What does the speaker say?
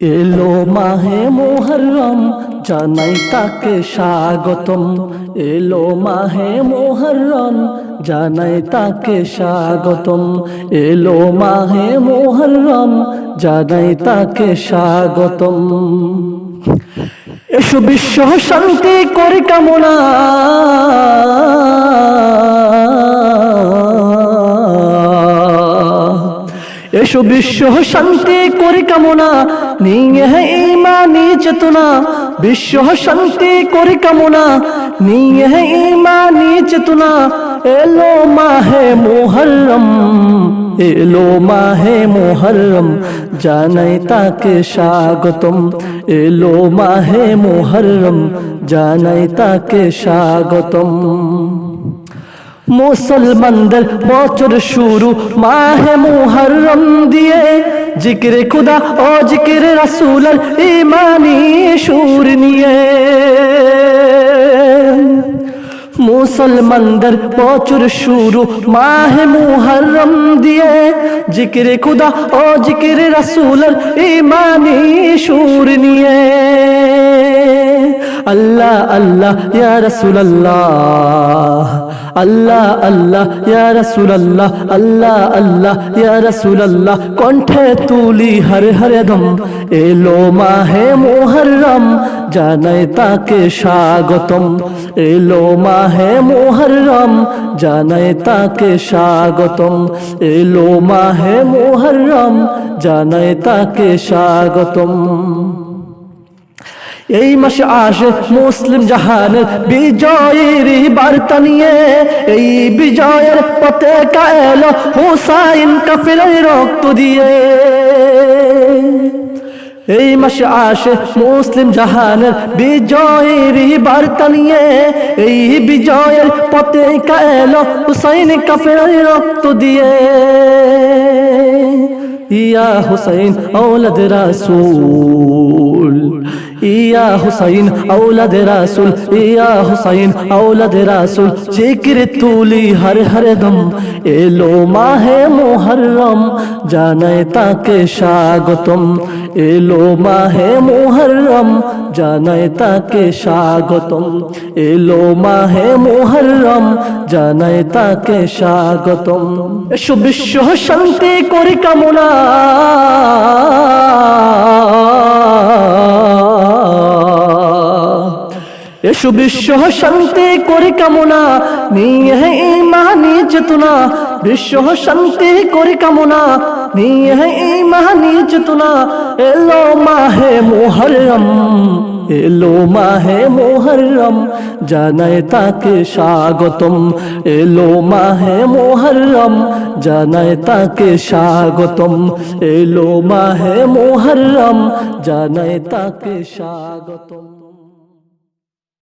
এলো মাহে মোহরম জানাই তাকে স্বাগতম। এলো মাহে মোহরম জানাই তাকে স্বাগতম। এলো মাহে মোহরম জানাই তাকে স্বাগতম। এসো বিশ্ব শান্তি করি কামনা। এসো বিশ্ব শান্তি করি কামনা। নিয়ে ইমানি চেতনা, বিশ্ব শান্তি করি কামনা। নিয়ে ইমানি চেতনা, এলো মাহে মোহরম এলো মাহে মোহরম জানাই তাকে স্বাগতম। এলো মাহে মোহরম জানাই তাকে স্বাগতম। মুসলমানদের বছর শুরু মাহে মুহররম দিয়ে জিকিরে খুদা ও জিকিরে রাসূলের ইমানি সুর নিয়ে মুসলমানদের বছর শুরু মাহে মুহররম দিয়ে জিকিরে খুদা ও জিকিরে রাসূলের ইমানি সুর নিয়ে আল্লাহ আল্লাহ, ইয়া রাসূলুল্লাহ। আল্লাহ আল্লাহ, ইয়া রাসূলুল্লাহ। আল্লাহ আল্লাহ, ইয়া রাসূলুল্লাহ। কণ্ঠে তুলি হর হর দম এলো মাহে মুহররম, জানাই তাকে স্বাগতম। এলো মাহে মুহররম, জানাই তাকে স্বাগতম। এলো মাহে মুহররম, জানাই তাকে স্বাগতম। এই মাসে আসে মুসলিম জাহানের বিজয়ের বার্তা নিয়ে। এই বিজয়ের পথে কায়লো হুসাইন কাফের রক্ত দিয়ে। এই মাসে আসে মুসলিম জাহানের বিজয়ের বার্তা নিয়ে। এই বিজয়ের পথে কায়লো হুসাইন কাফের রক্ত দিয়ে। ইয়া হুসাইন, ঔলাদ রাসূল ইয়া হুসাইন আউলাদ রাসুল, ইয়া হুসাইন আউলাদ রাসুল, জিকির তুলি হর হর দম, এলো মাহে মোহরম জানাই তাকে স্বাগতম, এলো মাহে মোহরম জানাই তাকে স্বাগতম, এলো মাহে মোহরম জানাই তাকে স্বাগতম। এসো বিশ্ব শান্তি করি কামনা। বিশ্ব শান্তি করি কামনা, নিয়ে ইমানি চেতনা বিশ্ব শান্তি করি কামনা, নিয়ে ইমানি চেতনা এলো মাহে মোহরম এলো মাহে মোহরম জানাই তাকে স্বাগতম। এলো মাহে মোহরম জানাই তাকে স্বাগতম। এলো মাহে মোহরম জানাই তাকে স্বাগতম।